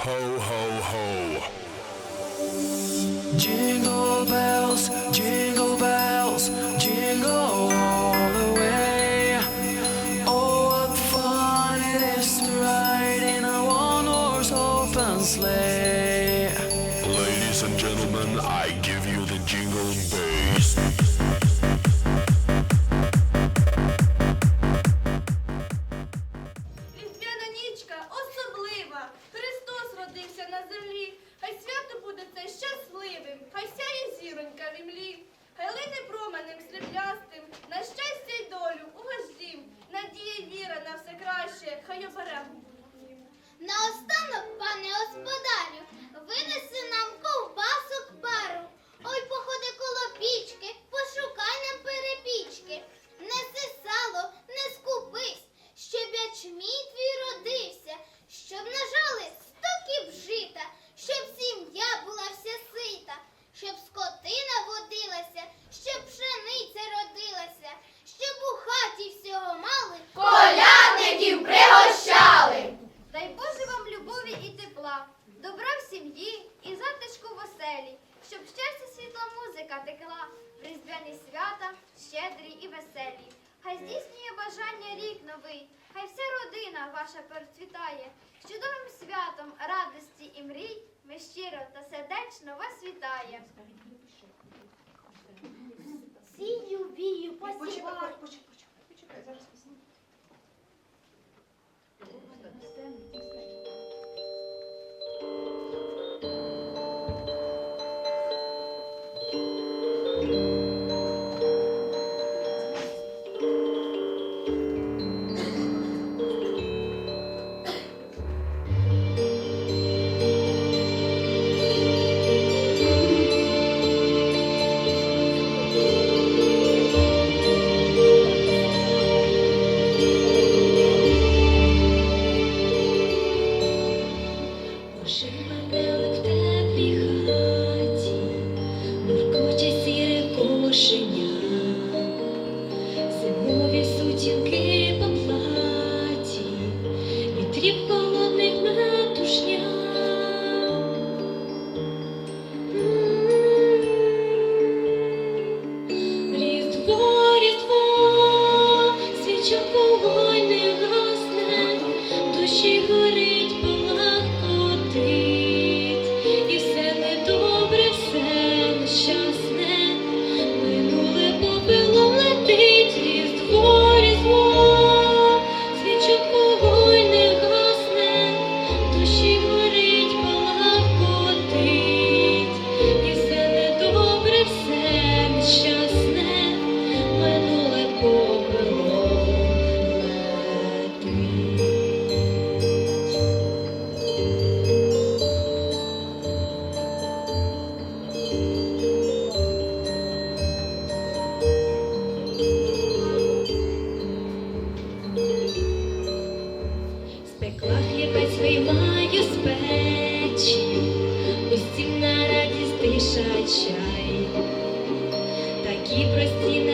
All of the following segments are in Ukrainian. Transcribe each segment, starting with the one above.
Ho, ho, ho. Jingle bells. щиро та сердечно вас вітає. Сію вію, посівай. Почекай, зараз пісні. чай, такі прості.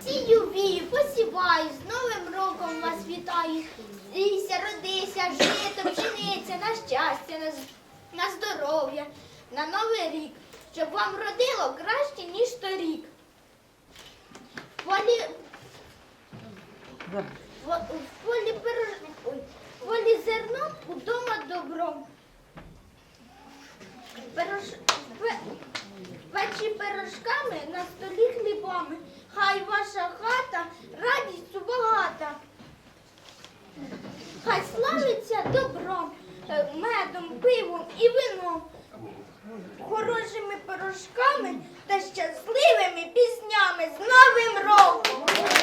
Сію вію, посіваю, з Новим роком вас вітаю. Рійся, родися, жито, пшениця, на щастя, на, на здоров'я, на новий рік, щоб вам родило краще, ніж торік. В полі, в, полі, полі зерном, удома добром. Пирож, пе- печі пирожками, на столі хлібами. Хай ваша хата радістю багата. Хай славиться добром, е, медом, пивом і вином, хорошими пирожками та щасливими піснями з Новим роком!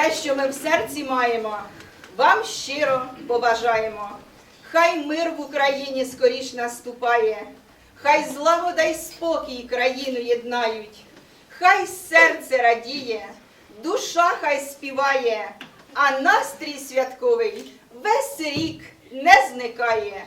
Все, що ми в серці маємо, вам щиро побажаємо. Хай мир в Україні скоріш наступає, хай злагода й спокій країну єднають, хай серце радіє, душа хай співає, а настрій святковий весь рік не зникає.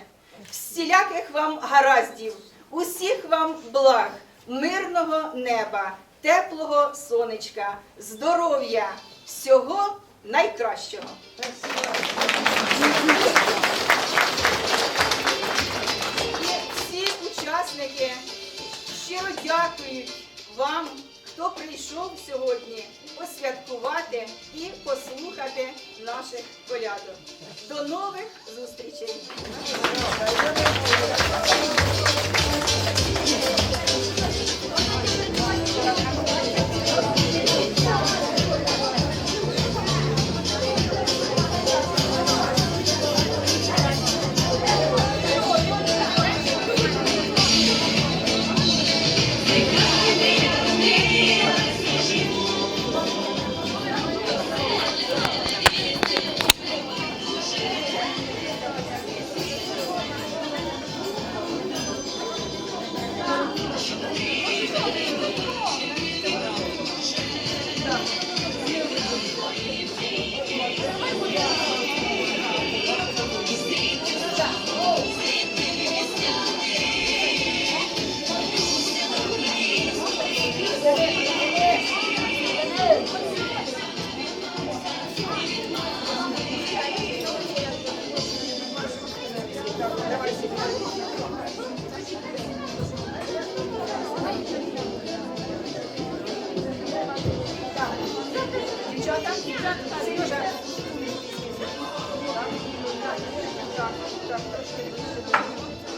Всіляких вам гараздів, усіх вам благ, мирного неба, теплого сонечка, здоров'я, всього найкращого. І всі учасники щиро дякують вам, хто прийшов сьогодні посвяткувати і послухати наших колядок. До нових зустрічей!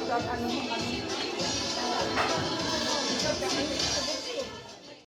Так, а ну, а ну.